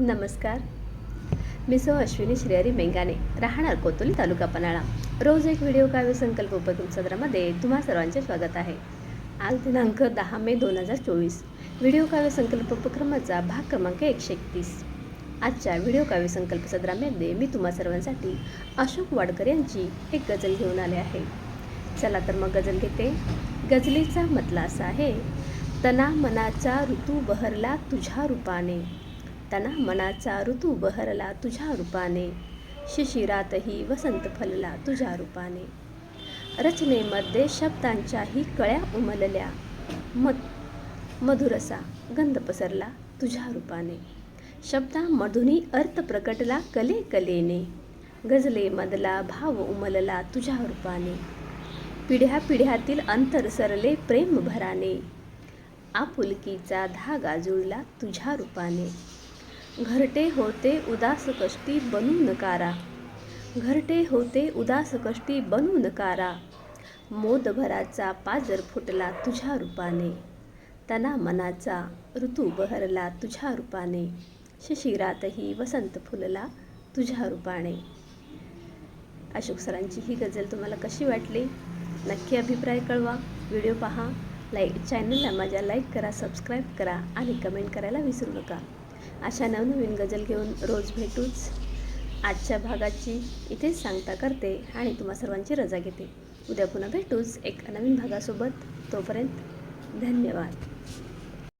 नमस्कार. मी सौ अश्विनी श्रेयरी मेंगाने राहणार कोतोली तालुका पन्हाळा. रोज एक व्हिडिओ काव्य संकल्प उपक्रम सदरामध्ये तुम्हा सर्वांचे स्वागत आहे. आज दिनांक दहा मे दोन हजार चोवीस. व्हिडिओ काव्य संकल्प उपक्रमाचा भाग क्रमांक एकशे एकतीस. आजच्या व्हिडिओ काव्य संकल्प सदरामध्ये मी तुम्हा सर्वांसाठी अशोक वाडकर यांची एक गजल घेऊन आले आहे. चला तर मग गझल घेते. गजलेचा मतला असा आहे तना मनाचा ऋतू बहरला तुझ्या रूपाने. त्यांना मनाचा ऋतू बहरला तुझ्या रूपाने. शिशिरातही वसंत फलला तुझ्या रूपाने. रचनेमध्ये शब्दांच्याही कळ्या उमलल्या. मत मधुरसा गंध पसरला तुझ्या रूपाने. शब्दामधुनी अर्थ प्रकटला कले कलेने गझलेमधला भाव उमलला तुझ्या रूपाने. पिढ्या पिढ्यातील अंतर सरले प्रेम भराने. आपुलकीचा धागा जुळला तुझ्या रूपाने. घरटे होते उदास कष्टी बनू नकारा. घरटे होते उदास कष्टी बनू नकारा. मोदभराचा पाजर फुटला तुझ्या रूपाने. तना मनाचा ऋतू बहरला तुझ्या रूपाने. शिशिरातही वसंत फुलला तुझ्या रूपाने. अशोक सरांची ही गझल तुम्हाला कशी वाटली? नक्की अभिप्राय कळवा. व्हिडिओ पहा. लाईक चॅनलला माझ्या लाईक करा सबस्क्राईब करा आणि कमेंट करायला विसरू नका. अशा नवनवीन गजल घेऊन रोज भेटूच आजच्या भागाची इथेच सांगता करते आणि तुम्हा सर्वांची रजा घेते. उद्या पुन्हा भेटूच एका नवीन भागासोबत. तोपर्यंत धन्यवाद.